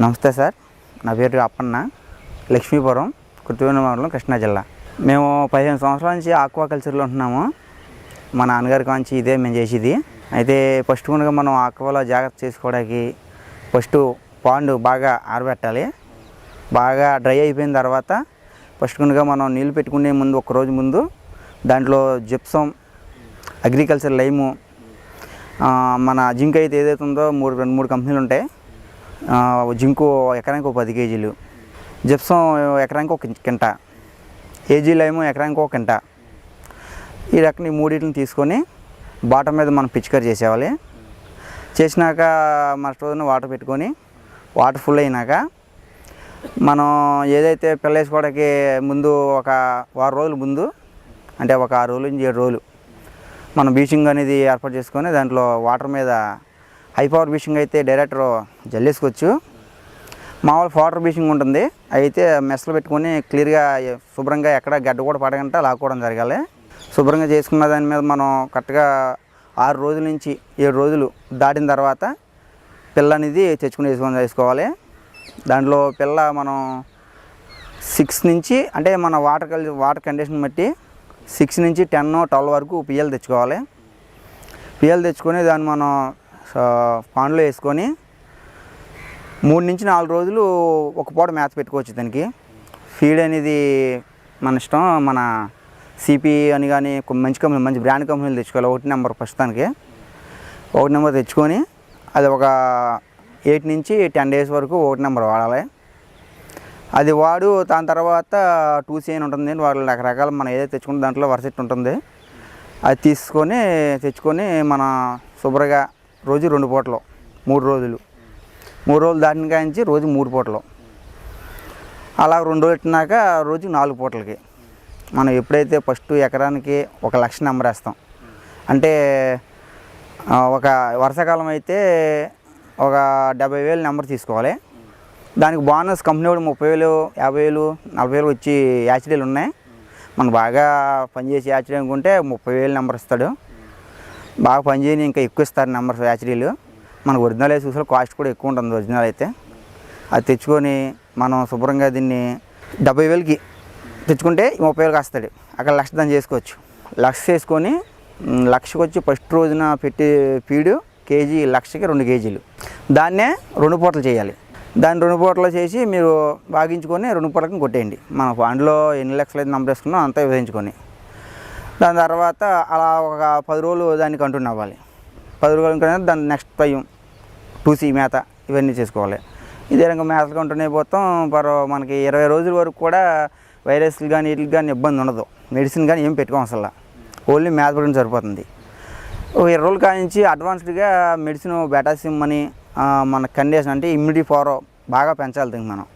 నమస్తే సార్. నా పేరు అప్పన్న. లక్ష్మీపురం కుర్తివేణి మండలం కృష్ణా జిల్లా. మేము పదిహేను సంవత్సరాల నుంచి ఆక్వా కల్చర్లో ఉంటున్నాము. మా నాన్నగారి కాంచి ఇదే మేము చేసేది. అయితే ఫస్ట్ ముందుగా మనం ఆక్వాలో జాగ్రత్త చేసుకోవడానికి ఫస్ట్ పాండు బాగా ఆరబెట్టాలి. బాగా డ్రై అయిపోయిన తర్వాత ఫస్ట్ ముందుగా మనం నీళ్ళు పెట్టుకునే ముందు ఒక రోజు ముందు దాంట్లో జిప్సం అగ్రికల్చర్ లైము మన జింక్ అయితే ఏదైతే ఉందో మూడు రెండు మూడు కంపెనీలు ఉంటాయి. జింకు ఎకరానికి ఒక పది కేజీలు. జిప్సం ఎకరానికి ఒక కింట. ఏజీ లైము ఎకరానికి ఒక కింట. ఈ రకం మూడింటిని తీసుకొని బాటం మీద మనం పిచికారి చేసేవాలి చేసినాక మరుసటి రోజున వాటర్ పెట్టుకొని వాటర్ ఫుల్ అయినాక మనం ఏదైతే పిల్ల వేసుకోవడానికి ముందు ఒక వారం రోజుల ముందు అంటే ఒక ఆరు రోజులు నుంచి ఏడు రోజులు మనం బీచింగ్ అనేది ఏర్పాటు చేసుకొని దాంట్లో వాటర్ మీద హై పవర్ బీషింగ్ అయితే డైరెక్టర్ జల్లేసుకోవచ్చు. మామూలు వాటర్ బీషింగ్ ఉంటుంది. అయితే మెస్లు పెట్టుకొని క్లియర్గా శుభ్రంగా ఎక్కడ గడ్డ కూడా పడకుండా లాక్కోవడం జరగాలి. శుభ్రంగా చేసుకున్న దాని మీద మనం కరెక్ట్గా ఆరు రోజుల నుంచి ఏడు రోజులు దాటిన తర్వాత పిల్ల అనేది తెచ్చుకుని వేసుకొని వేసుకోవాలి. దాంట్లో పిల్ల మనం సిక్స్ నుంచి అంటే మన వాటర్ కల్ వాటర్ కండిషన్ బట్టి సిక్స్ నుంచి టెన్ ట్వెల్వ్ వరకు పిఎల్ తెచ్చుకోవాలి. పిఎల్ తెచ్చుకొని దాన్ని మనం పాన్లో వేసుకొని మూడు నుంచి నాలుగు రోజులు ఒక పూట మేత పెట్టుకోవచ్చు దానికి. ఫీడ్ అనేది మన ఇష్టం మన సిపి అని కానీ మంచి కంపెనీ మంచి బ్రాండ్ కంపెనీలు తెచ్చుకోవాలి. ఒకటి నెంబర్ ప్రస్తుతానికి ఒకటి నెంబర్ తెచ్చుకొని అది ఒక ఎయిట్ నుంచి టెన్ డేస్ వరకు ఒకటి నెంబర్ వాడాలి. అది వాడు దాని తర్వాత టూ అని ఉంటుంది. వాళ్ళు రకరకాల మనం ఏదైతే తెచ్చుకుంటే దాంట్లో వరసెట్ ఉంటుంది. అది తీసుకొని తెచ్చుకొని మన శుభ్రంగా రోజు రెండు పూటలు మూడు రోజులు. మూడు రోజులు దాటిన కాంచి రోజు మూడు పూటలు. అలా రెండు రోజులు పెట్టినాక రోజు నాలుగు పూటలకి. మనం ఎప్పుడైతే ఫస్ట్ ఎకరానికి ఒక లక్ష నెంబర్ వేస్తాం. అంటే ఒక వర్షాకాలం అయితే ఒక డెబ్బై వేలు నెంబర్ తీసుకోవాలి. దానికి బోనస్ కంపెనీ వాడు ముప్పై వేలు యాభై వేలు నలభై వేలు వచ్చి యాచిడీలు ఉన్నాయి. మనం బాగా పనిచేసి యాచిడీ అనుకుంటే ముప్పై వేలు నెంబర్ ఇస్తాడు. బాగా పనిచేయని ఇంకా ఎక్కువ ఇస్తారు నెంబర్ యాచిడీలు మన ఒరిజినల్ అయితే చూసారు కాస్ట్ కూడా ఎక్కువ ఉంటుంది ఒరిజినల్ అయితే. అది తెచ్చుకొని మనం శుభ్రంగా దీన్ని డెబ్బై వేలకి తెచ్చుకుంటే ముప్పై వేలకు వస్తాడు. అక్కడ లక్ష దాన్ని చేసుకోవచ్చు. లక్ష చేసుకొని లక్షకు వచ్చి ఫస్ట్ రోజున పెట్టి ఫీడు కేజీ లక్షకి రెండు కేజీలు. దాన్నే రెండు పూటలు చేయాలి. దాన్ని రెండు పూటలు చేసి మీరు భాగించుకొని రెండు పూటలకు కొట్టేయండి. మన ఫండ్లో ఎన్ని లక్షలు అయితే నంబర్ వేసుకున్నాం అంతా విభజించుకొని దాని తర్వాత అలా ఒక పది రోజులు దాన్ని అంటున్న అవ్వాలి. పది రోజులు కంటిన్యూ దాని నెక్స్ట్ టైం టూసీ మేత ఇవన్నీ చేసుకోవాలి. ఇదే రకంగా మేతలు కంటూనే పోతాం. పర్ మనకి ఇరవై రోజుల వరకు కూడా వైరస్లు కానీ వీటికి కానీ ఇబ్బంది ఉండదు. మెడిసిన్ కానీ ఏం పెట్టుకోం అసలు. ఓన్లీ మేత పడిన సరిపోతుంది. ఒక ఇరవై రోజుల కానించి అడ్వాన్స్డ్గా మెడిసిన్ బెటాసిమ్ అని మన కండిషన్ అంటే ఇమ్యూనిటీ ఫారో బాగా పెంచాలి దీనికి మనం.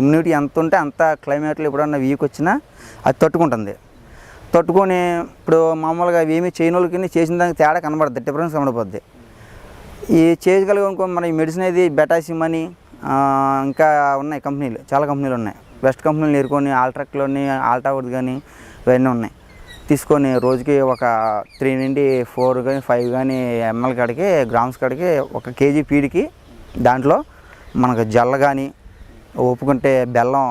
ఇమ్యూనిటీ ఎంత ఉంటే అంత క్లైమేట్లో ఎప్పుడన్నా వీక్ వచ్చినా అది తట్టుకుంటుంది. తట్టుకొని ఇప్పుడు మామూలుగా ఏమీ చేయని వాళ్ళకి చేసిన దానికి తేడా కనబడద్ది డిఫరెన్స్ కనబడిపోద్ది. ఈ చేయగలిగే అనుకో మన ఈ మెడిసిన్ ఇది బెటాసిమ్ అని ఇంకా ఉన్నాయి కంపెనీలు చాలా కంపెనీలు ఉన్నాయి. బెస్ట్ కంపెనీలు నేర్కొని ఆల్ట్రాక్లోని ఆల్టావుడ్ కానీ ఇవన్నీ ఉన్నాయి. తీసుకొని రోజుకి ఒక త్రీ నుండి ఫోర్ కానీ ఫైవ్ కానీ ఎంఎల్ కాడికి గ్రామ్స్ కాడికి ఒక కేజీ పీడికి దాంట్లో మనకు జల్ల కానీ ఒప్పుకుంటే బెల్లం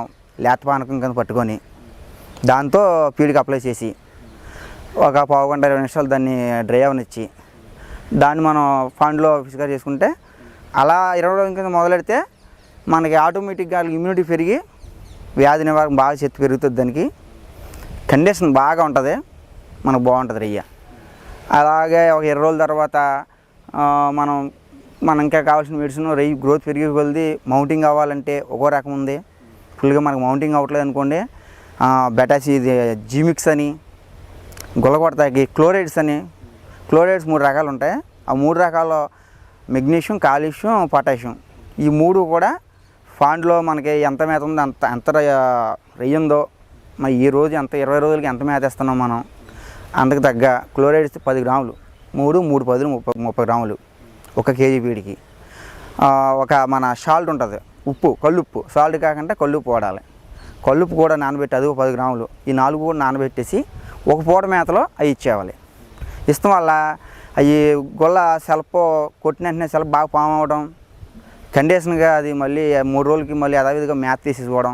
లేత పానకం పట్టుకొని దాంతో పీడికి అప్లై చేసి ఒక పావు గంట ఇరవై నిమిషాలు దాన్ని డ్రై అవనిచ్చి దాన్ని మనం ఫండ్లో ఫిజికల్ చేసుకుంటే అలా ఇరవై రోజుల కింద మొదలెడితే మనకి ఆటోమేటిక్గా ఇమ్యూనిటీ పెరిగి వ్యాధి నివారణ బాగా చెత్త పెరుగుతుంది దానికి. కండిషన్ బాగా ఉంటుంది మనకు బాగుంటుంది రయ్య. అలాగే ఒక ఇరవై రోజుల తర్వాత మనం మనం ఇంకా కావాల్సిన మెడిసిన్ రయ్యి గ్రోత్ పెరిగి కొలిది మౌంటింగ్ అవ్వాలంటే ఒక్కో రకం ఉంది. ఫుల్గా మనకు మౌంటింగ్ అవ్వట్లేదు అనుకోండి బెటాసి ఇది జీమిక్స్ అని గుల్లగొడతాకి క్లోరైడ్స్ అని. క్లోరైడ్స్ మూడు రకాలు ఉంటాయి. ఆ మూడు రకాల మెగ్నీషియం కాల్షియం పొటాషియం. ఈ మూడు కూడా ఫాండ్లో మనకి ఎంత మేత ఉందో అంత ఎంత రెయ్యిందో మరి ఈ రోజు ఎంత ఇరవై రోజులకి ఎంత మేత ఇస్తున్నాం మనం అందుకు తగ్గ క్లోరైడ్స్ పది గ్రాములు. మూడు మూడు పదులు ముప్పై ముప్పై గ్రాములు ఒక కేజీ వీడికి. ఒక మన సాల్ట్ ఉంటుంది. ఉప్పు కల్లుప్పు సాల్ట్ కాకుండా కల్లుప్పు వాడాలి. కల్లుపు కూడా నానబెట్టి అది ఒక పది గ్రాములు. ఈ నాలుగు కూడా నానబెట్టేసి ఒక పూట మేతలో అవి ఇచ్చేవాలి ఇష్టం వల్ల అవి గొల్ల సెల్ప్ కొట్టిన వెంటనే సెల్ఫ్ బాగా పాము అవడం కండిషన్గా అది మళ్ళీ మూడు రోజులకి మళ్ళీ యథావిధిగా మేత తీసుకోవడం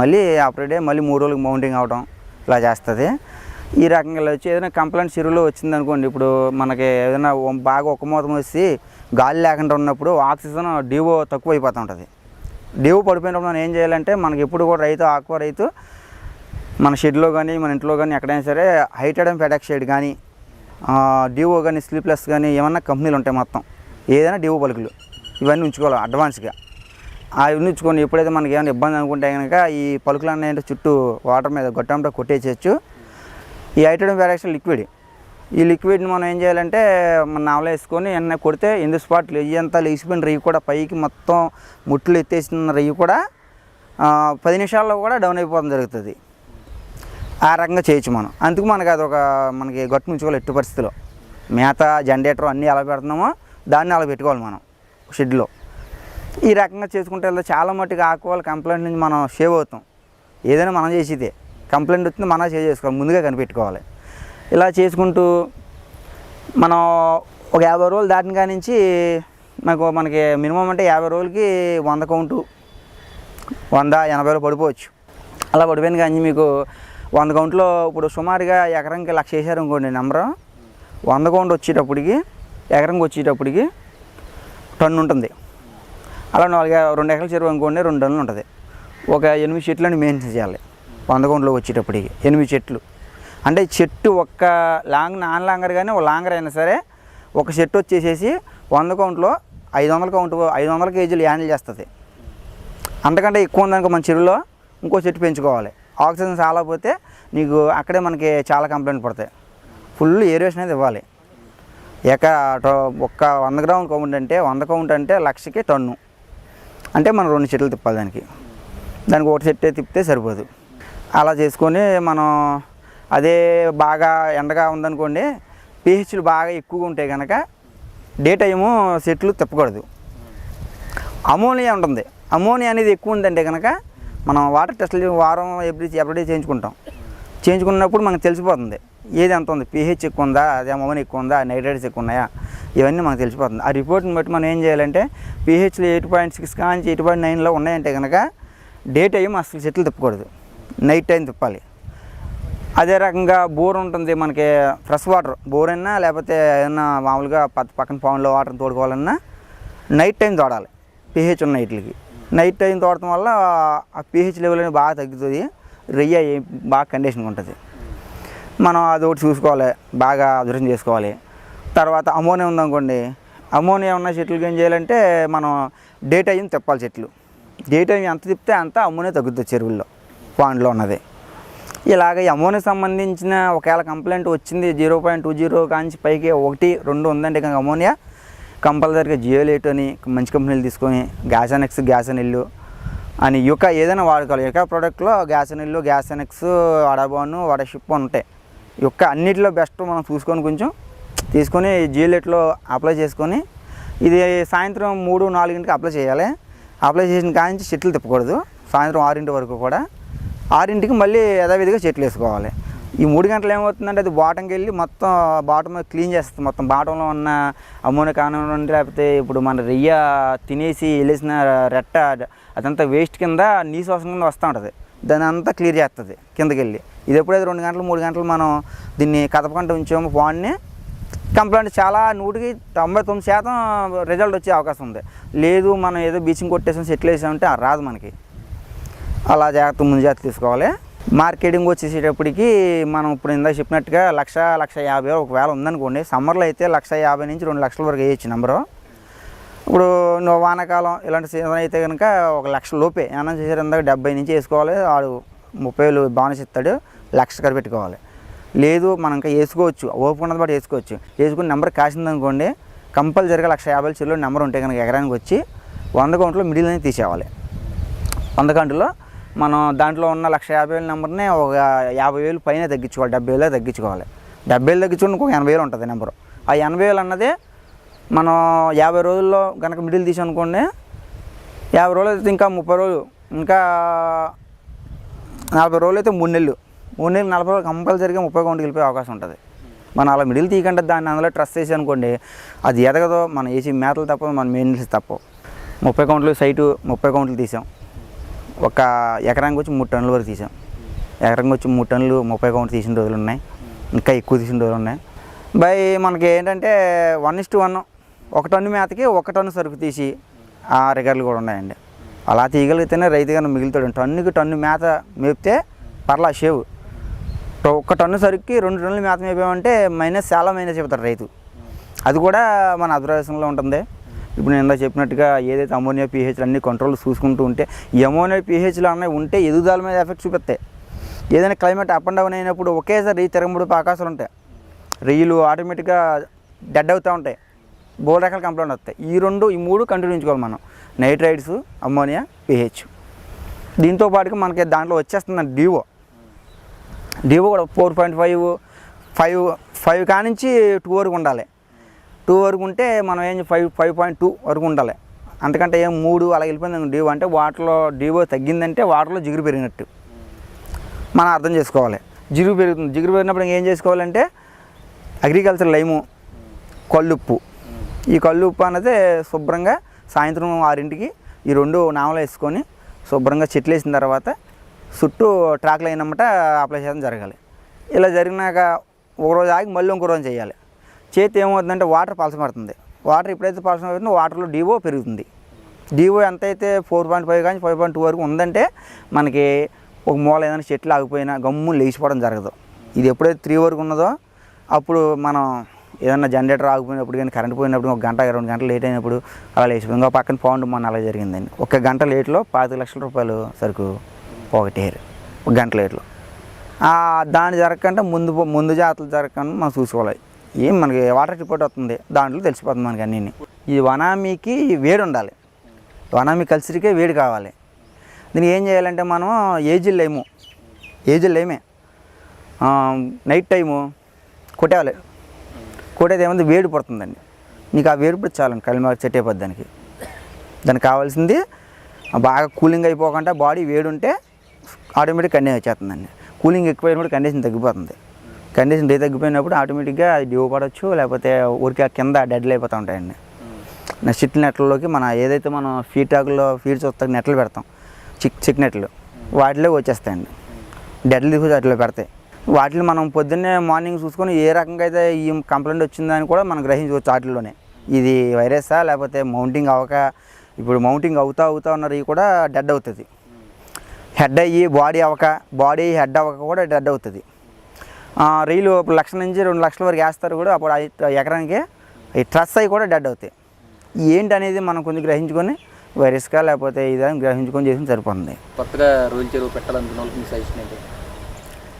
మళ్ళీ ఆపరేట్ మళ్ళీ మూడు రోజులకి మౌంటింగ్ అవడం ఇలా చేస్తుంది. ఈ రకంగా వచ్చి ఏదైనా కంప్లైంట్ చెరువులో వచ్చింది అనుకోండి ఇప్పుడు మనకి ఏదైనా బాగా ఒక మూతం వచ్చి గాలి లేకుండా ఉన్నప్పుడు ఆక్సిజన్ డివో తక్కువ అయిపోతూ ఉంటుంది. డ్యూ పడిపోయినప్పుడు మనం ఏం చేయాలంటే మనకి ఎప్పుడు కూడా రైతు ఆక్వా రైతు మన షెడ్లో కానీ మన ఇంట్లో కానీ ఎక్కడైనా సరే హైటెడ్ అండ్ ఫెడాక్ షెడ్ కానీ డివో కానీ స్లీప్లెస్ కానీ ఏమన్నా కంపెనీలు ఉంటాయి మొత్తం. ఏదైనా డివో పలుకులు. ఇవన్నీ ఉంచుకోవాలి అడ్వాన్స్గా. అవి ఉంచుకొని ఎప్పుడైతే మనకి ఏమైనా ఇబ్బంది అనుకుంటే కనుక ఈ పలుకులు అన్నీ చుట్టూ వాటర్ మీద గొట్టంతో కొట్టేసేయచ్చు. ఈ హైటెడ్ అండ్ ఫెడాక్ లిక్విడ్. ఈ లిక్విడ్ని మనం ఏం చేయాలంటే మన నావలో వేసుకొని ఎన్న కొడితే ఎందు స్పాట్ రెయ్యి అంతా లేచిపోయిన రెయ్యి కూడా పైకి మొత్తం ముట్లు ఎత్తేసిన రెయ్యి కూడా పది నిమిషాల్లో కూడా డౌన్ అయిపోవడం జరుగుతుంది. ఆ రకంగా చేయొచ్చు మనం. అందుకు మనకి అది ఒక మనకి గట్టు ఉంచుకోవాలి ఎట్టి పరిస్థితిలో. మేత జనరేటర్ అన్నీ ఎలా పెడుతున్నామో దాన్ని అలా పెట్టుకోవాలి మనం షెడ్లో. ఈ రకంగా చేసుకుంటే వెళ్తే చాలా మట్టుకు ఆకువాలి కంప్లైంట్ నుంచి మనం సేవ్ అవుతాం. ఏదైనా మనం చేసేదే. కంప్లైంట్ వచ్చింది మనం సేవ్ చేసుకోవాలి ముందుగా కనిపెట్టుకోవాలి. ఇలా చేసుకుంటూ మనం ఒక యాభై రోజులు దాటిన కాడి నుంచి నాకు మనకి మినిమం అంటే యాభై రోజులకి వంద కౌంటు వంద ఎనభైలో పడిపోవచ్చు. అలా పడిపోయింది కానీ మీకు వంద కౌంట్లో ఇప్పుడు సుమారుగా ఎకరంకి లక్ష వేసారు అనుకోండి నెంబరు. వంద కౌంట్ వచ్చేటప్పటికి ఎకరంకి వచ్చేటప్పటికి టన్ను ఉంటుంది. అలా నాలుగు రెండు ఎకరాల చెరువు అనుకోండి రెండు టన్నులు ఉంటుంది. ఒక ఎనిమిది చెట్లు అని మెయింటైన్ చేయాలి. వంద కౌంట్లో వచ్చేటప్పటికి ఎనిమిది చెట్లు. అంటే చెట్టు ఒక్క లాంగ్ నాన్ లాంగర్ కానీ ఒక లాంగర్ అయినా సరే ఒక చెట్టు వచ్చేసేసి వంద కౌంట్లో ఐదు వందల కౌంట్ ఐదు వందల కేజీలు హ్యాండిల్ చేస్తుంది. అంతకంటే ఎక్కువ ఉందనుకో మన చెరువులో ఇంకో చెట్టు పెంచుకోవాలి. ఆక్సిజన్ చాలకపోతే నీకు అక్కడే మనకి చాలా కంప్లైంట్ పడతాయి. ఫుల్ ఏరియేషన్ అనేది ఇవ్వాలి. ఎక టో- ఒక్క వంద గ్రాముల కౌంట్ అంటే వంద కౌంట్ అంటే లక్షకి టన్ను. అంటే మనం రెండు చెట్లు తిప్పాలి దానికి. దానికి ఒకటి చెట్టే తిప్పితే సరిపోదు. అలా చేసుకొని మనం అదే బాగా ఎండగా ఉందనుకోండి పిహెచ్లు బాగా ఎక్కువగా ఉంటాయి కనుక డే టైము చెట్లు తిప్పకూడదు. అమోనియా ఉంటుంది. అమోనియా అనేది ఎక్కువ ఉందంటే కనుక మనం వాటర్ టెస్ట్లు వారం ఎవ్రీ ఎవ్రీడే చేయించుకుంటాం. చేయించుకున్నప్పుడు మనకు తెలిసిపోతుంది. ఏది ఎంత ఉంది? పిహెచ్ ఎక్కువ ఉందా? అదే అమోనియా ఎక్కువ ఉందా? నైట్రేట్స్ ఎక్కువ ఉన్నాయా? ఇవన్నీ మనకు తెలిసిపోతుంది. ఆ రిపోర్ట్ని బట్టి మనం ఏం చేయాలంటే పిహెచ్లు ఎయిట్ పాయింట్ సిక్స్ కాంచి ఎయిట్ పాయింట్ నైన్లో ఉన్నాయంటే కనుక డే టైం అసలు చెట్లు తిప్పకూడదు. నైట్ టైం తిప్పాలి. అదే రకంగా బోర్ ఉంటుంది మనకి ఫ్రెష్ వాటర్. బోర్ అయినా లేకపోతే ఏదైనా మామూలుగా పక్క పక్కన పవన్లో వాటర్ తోడుకోవాలన్నా నైట్ టైం తోడాలి. పిహెచ్ ఉన్న వీటికి నైట్ టైం తోడటం వల్ల ఆ పిహెచ్ లెవెల్ అనేది బాగా తగ్గుతుంది. రెయ్య బాగా కండిషన్గా ఉంటుంది. మనం అది ఒకటి చూసుకోవాలి. బాగా అదృష్టం చేసుకోవాలి. తర్వాత అమోనియా ఉందనుకోండి. అమోనియా ఉన్న చెట్లకి ఏం చేయాలంటే మనం డే టైం తిప్పాలి చెట్లు. డే టైం ఎంత తిప్పితే అంత అమోనియా తగ్గుతుంది చెరువుల్లో పాండ్లో ఉన్నది. ఇలాగ ఈ సంబంధించిన ఒకవేళ కంప్లైంట్ వచ్చింది జీరో పాయింట్ టూ జీరో కాంచి పైకి ఒకటి రెండు ఉందంటే కనుక అమోనియా కంపల్సరీగా జియోలేట్ అని మంచి కంపెనీలు తీసుకొని గ్యాస్ అనెక్స్ గ్యాస్ ఇల్లు అని యుక ఏదైనా వాడుకోవాలి. యుక ప్రోడక్ట్లో గ్యాస్ ఇల్లు గ్యాస్ అనెక్స్ వడబోను వడషిప్ ఉంటాయి. యొక్క అన్నిటిలో బెస్ట్ మనం చూసుకొని కొంచెం తీసుకొని జియో లేట్లో అప్లై చేసుకొని ఇది సాయంత్రం మూడు నాలుగింటికి అప్లై చేయాలి. అప్లై చేసిన కాంచి చెట్లు తిప్పకూడదు. సాయంత్రం ఆరింటి వరకు కూడా. ఆరింటికి మళ్ళీ యథావిధిగా చెట్లు వేసుకోవాలి. ఈ మూడు గంటలు ఏమవుతుందంటే అది బాటంకి వెళ్ళి మొత్తం బాటమ్ క్లీన్ చేస్తుంది. మొత్తం బాటంలో ఉన్న అమ్మోనియా కానివ్వండి లేకపోతే ఇప్పుడు మన రెయ్య తినేసి వెళ్ళేసిన రెట్ట అదంతా వేస్ట్ కింద నీసు వాసన కింద వస్తూ ఉంటుంది. దాన్ని అంతా క్లియర్ చేస్తుంది కిందకి వెళ్ళి ఇది ఎప్పుడైతే రెండు గంటలు మూడు గంటలు మనం దీన్ని కదపకుండా ఉంచాము వాడిని కంప్లైంట్ చాలా నూటికి తొంభై తొమ్మిది శాతం రిజల్ట్ వచ్చే అవకాశం ఉంది. లేదు మనం ఏదో బీచింగ్ కొట్టేసాం సెటిల్ వేసామంటే రాదు మనకి. అలా జాగ్రత్త ముందు జాగ్రత్త తీసుకోవాలి. మార్కెటింగ్ వచ్చేసేటప్పటికి మనం ఇప్పుడు ఇందాక చెప్పినట్టుగా లక్ష లక్ష యాభై ఒకవేళ ఉందనుకోండి. సమ్మర్లో అయితే లక్ష యాభై నుంచి రెండు లక్షల వరకు వేయచ్చు నెంబరు. ఇప్పుడు నువ్వు వానాకాలం ఇలాంటి సీజన్ అయితే కనుక ఒక లక్ష లోపే. ఏమన్నా చేసారు ఇందాక డెబ్బై నుంచి వేసుకోవాలి. వాడు ముప్పై వేలు బోనస్ ఇస్తాడు. లక్ష కరి పెట్టుకోవాలి. లేదు మనం ఇంకా వేసుకోవచ్చు. ఓపుకున్నది బట్టి వేసుకోవచ్చు. వేసుకుని నెంబర్ కాసిందనుకోండి కంపల్సరిగా లక్ష యాభై చెల్లు నెంబర్ ఉంటే కనుక ఎకరానికి వచ్చి వంద కౌంట్లో మిడిల్ అనేది తీసేవాలి వంద కౌంట్లో మనం దాంట్లో ఉన్న లక్ష యాభై వేల నెంబర్ని ఒక యాభై వేలు పైన తగ్గించుకోవాలి డెబ్బై వేలు తగ్గించుకోవాలి. డెబ్బై వేలు తగ్గించుకుని ఇంకొక ఎనభై వేలు ఉంటుంది నెంబరు. ఆ ఎనభై వేలు అన్నది మనం యాభై రోజుల్లో కనుక మిడిల్ తీసి అనుకోండి యాభై రోజులు అయితే ఇంకా ముప్పై రోజులు ఇంకా నలభై రోజులు అయితే మూడు నెలలు. మూడు నెలలు నలభై రోజులు కంపల్సరీగా ముప్పై కౌంట్కి వెళ్ళిపోయే అవకాశం ఉంటుంది. మనం అలా మిడిల్ తీయకుండా దాన్ని అందులో ట్రస్ట్ చేసి అనుకోండి అది ఎదగదో మనం వేసి మేతలు తప్ప మన మెయింటెనెన్స్ తప్ప ముప్పై కౌంట్లు సైటు ముప్పై కౌంట్లు తీసాం. ఒక ఎకరానికి వచ్చి మూడు టన్నుల వరకు తీసాం. ఎకరానికి వచ్చి మూడు టన్నులు ముప్పై కౌంట్ తీసిన రోజులు ఉన్నాయి. ఇంకా ఎక్కువ తీసిన రోజులు ఉన్నాయి. బై మనకి ఏంటంటే వన్ ఇస్ టు వన్ ఒక టన్ను మేతకి ఒక టన్ను సరుకు తీసి ఆ రికార్డులు కూడా ఉన్నాయండి. అలా తీయగలిగితేనే రైతు గారు మిగులుతాడు. టన్నుకి టన్ను మేత మేపితే పర్లా షేవ్. ఒక్క టన్ను సరుకుకి రెండు టన్నులు మేత మేపామంటే మైనస్ చాలా మైనస్ చెబుతారు రైతు. అది కూడా మన అదృష్టంలో ఉంటుంది. ఇప్పుడు నేను ఇందాక చెప్పినట్టుగా ఏదైతే అమోనియా పీహెచ్ అన్ని కంట్రోల్ చూసుకుంటూ ఉంటే ఈ అమోనియా పీహెచ్లు అన్నీ ఉంటే ఎదుగుదల మీద ఎఫెక్ట్ చూపిస్తాయి. ఏదైనా క్లైమేట్ అప్ అండ్ డౌన్ అయినప్పుడు ఒకేసారి రెయ్యి తిరగముడు అవకాశాలు ఉంటాయి. రెయ్యిలు ఆటోమేటిక్గా డెడ్ అవుతూ ఉంటాయి. బోల్ రకాల కంప్లైంట్ వస్తాయి. ఈ రెండు ఈ మూడు కంటిన్యూ ఉంచుకోవాలి మనం. నైట్రైడ్స్ అమ్మోనియా పిహెచ్ దీంతో పాటుగా మనకి దాంట్లో వచ్చేస్తుంది డివో డివో కూడా four point five five five కానించి టూ వరకు ఉండాలి. టూ వరకు ఉంటే మనం ఏం ఫైవ్ ఫైవ్ పాయింట్ టూ వరకు ఉండాలి. అంతకంటే ఏం మూడు అలా వెళ్ళిపోయింది డివో అంటే వాటర్లో డివో తగ్గిందంటే వాటర్లో జిగురు పెరిగినట్టు. మనం అర్థం చేసుకోవాలి. జిగురు పెరుగుతుంది. జిగురు పెరిగినప్పుడు ఏం చేసుకోవాలంటే అగ్రికల్చర్ లైము కళ్ళుప్పు. ఈ కళ్ళుప్పు అనేది శుభ్రంగా సాయంత్రం ఆరింటికి ఈ రెండు నామలు వేసుకొని శుభ్రంగా చెట్లు వేసిన తర్వాత చుట్టూ ట్రాక్లు అయినమ్మట అప్లై చేయడం జరగాలి. ఇలా జరిగినాక ఒక రోజు ఆగి మళ్ళీ ఇంకో రోజు చేయాలి. చేతి ఏమవుతుందంటే వాటర్ పలసమడుతుంది వాటర్ ఎప్పుడైతే పలసమవుతుందో వాటర్లో డివో పెరుగుతుంది. డివో ఎంత అయితే ఫోర్ పాయింట్ ఫైవ్ కానీ ఫైవ్ పాయింట్ టూ వరకు ఉందంటే మనకి ఒక మూల ఏదైనా చెట్లు ఆగిపోయినా గమ్ము లేచిపోవడం జరగదు. ఇది ఎప్పుడైతే త్రీ వరకు ఉన్నదో అప్పుడు మనం ఏదైనా జనరేటర్ ఆగిపోయినప్పుడు కానీ కరెంట్ పోయినప్పుడు ఒక గంట రెండు గంటలు లేట్ అయినప్పుడు అలా లేచిపోయింది ఇంకో పక్కన పౌండ్ మొన్న అలా జరిగిందండి. ఒక గంట లేట్లో పాతిక లక్షల రూపాయలు సరుకు పోగొట్టేరు ఒక గంట లేట్లో దాన్ని దాని జరగకుండా ముందు ముందు జాతలు జరగకుండా మనం చూసుకోవాలి. ఏం మనకి వాటర్ రిపోర్ట్ వస్తుంది? దాంట్లో తెలిసిపోతుంది మనకి అన్నీ ఈ వనామీకి వేడి ఉండాలి. వనామీ కలిసిరికే వేడి కావాలి. దీనికి ఏం చేయాలంటే మనం ఏజిల్ లేము. ఏజిల్ లేమే. నైట్ టైము కొట్టేయాలి. కొట్టేది ఏముంది? వేడి పడుతుందండి. నీకు ఆ వేడి పడి చాలండి. కలిమ సెట్ దానికి. దానికి కావాల్సింది బాగా కూలింగ్ అయిపోకుండా బాడీ వేడి ఉంటే ఆటోమేటిక్ కండిషన్ వచ్చేస్తుందండి కూలింగ్ ఎక్కువైనప్పుడు కండిషన్ తగ్గిపోతుంది. కండిషన్ డే తగ్గిపోయినప్పుడు ఆటోమేటిక్గా అది డివ్ పడవచ్చు లేకపోతే ఊరికే కింద డెడ్లు అయిపోతూ ఉంటాయండి. నెక్స్ట్ నెట్లలోకి మన ఏదైతే మనం ఫీట్ టాకుల్లో ఫీడ్ చూస్తా నెట్లు పెడతాం చిక్ చిక్ నెట్లు వాటిలో వచ్చేస్తాయండి. డెడ్లు తీసుకొచ్చి వాటిలో పెడతాయి. వాటిని మనం పొద్దున్నే మార్నింగ్ చూసుకొని ఏ రకంగా అయితే ఈ కంప్లైంట్ వచ్చిందని కూడా మనం గ్రహించవచ్చు వాటిల్లోనే ఇది వైరసా లేకపోతే మౌంటింగ్ అవ్వక ఇప్పుడు మౌంటింగ్ అవుతా అవుతా ఉన్నది కూడా డెడ్ అవుతుంది. హెడ్ అయ్యి బాడీ అవ్వక బాడీ హెడ్ అవ్వక కూడా డెడ్ అవుతుంది. రీలు ఇప్పుడు లక్ష నుంచి రెండు లక్షల వరకు వేస్తారు కూడా అప్పుడు ఎకరానికి ఈ ట్రస్ అయ్యి కూడా డెడ్ అవుతాయి. ఏంటి అనేది మనం కొంచెం గ్రహించుకొని వైరస్గా లేకపోతే ఇదని గ్రహించుకొని చేసి సరిపోతుంది. కొత్తగా రోజు చెరువు పెట్టాలనుకున్న వాళ్ళకి మీ సజెషన్ ఏంటి?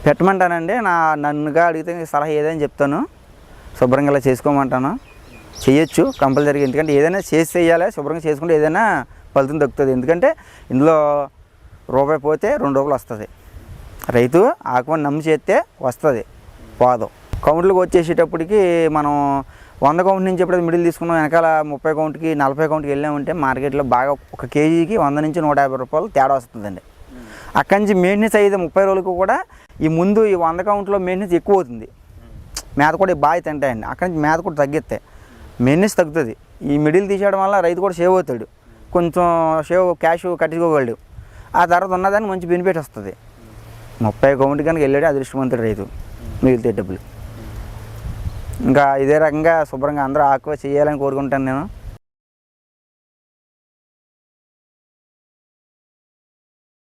పెట్టమంటానండి నా నన్నుగా అడిగితే సలహా ఏదని చెప్తాను. శుభ్రంగా ఇలా చేసుకోమంటాను. చేయొచ్చు కంపల్సరీగా ఎందుకంటే ఏదైనా చేసి చేయాలి శుభ్రంగా చేసుకుంటే ఏదైనా ఫలితం దక్కుతుంది. ఎందుకంటే ఇందులో రూపాయి పోతే రెండు రూపాయలు వస్తుంది. రైతు ఆకుమని నమ్మి చేస్తే వస్తుంది పాదు. కౌంట్లకు వచ్చేసేటప్పటికి మనం వంద కౌంట్ నుంచి ఎప్పుడైతే మిడిల్ తీసుకున్నాం వెనకాల ముప్పై కౌంట్కి నలభై కౌంట్కి వెళ్ళామంటే మార్కెట్లో బాగా ఒక కేజీకి వంద నుంచి నూట యాభై రూపాయలు తేడా వస్తుందండి. అక్కడి నుంచి మెయింటెనెన్స్ అయితే ముప్పై రోజులకు కూడా ఈ ముందు ఈ వంద కౌంట్లో మెయింటెనెన్స్ ఎక్కువ అవుతుంది. మేత కూడా బాగా తింటాయండి. అక్కడి నుంచి మేత కూడా తగ్గిస్తాయి మెయింటెనెన్స్ తగ్గుతుంది. ఈ మిడిల్ తీసేయడం వల్ల రైతు కూడా సేవ్ అవుతాడు. కొంచెం సేవ్ క్యాష్ కట్టించుకోగలడు. ఆ తర్వాత ఉన్నదానికి మంచి బెనిఫిట్ వస్తుంది. ముప్పై కౌంట్ కనుక వెళ్ళాడు అదృష్టవంతుడు రైతు మిగిలితే డబ్బులు. ఇంకా ఇదే రకంగా శుభ్రంగా అందరూ ఆకువ చేయాలని కోరుకుంటాను నేను.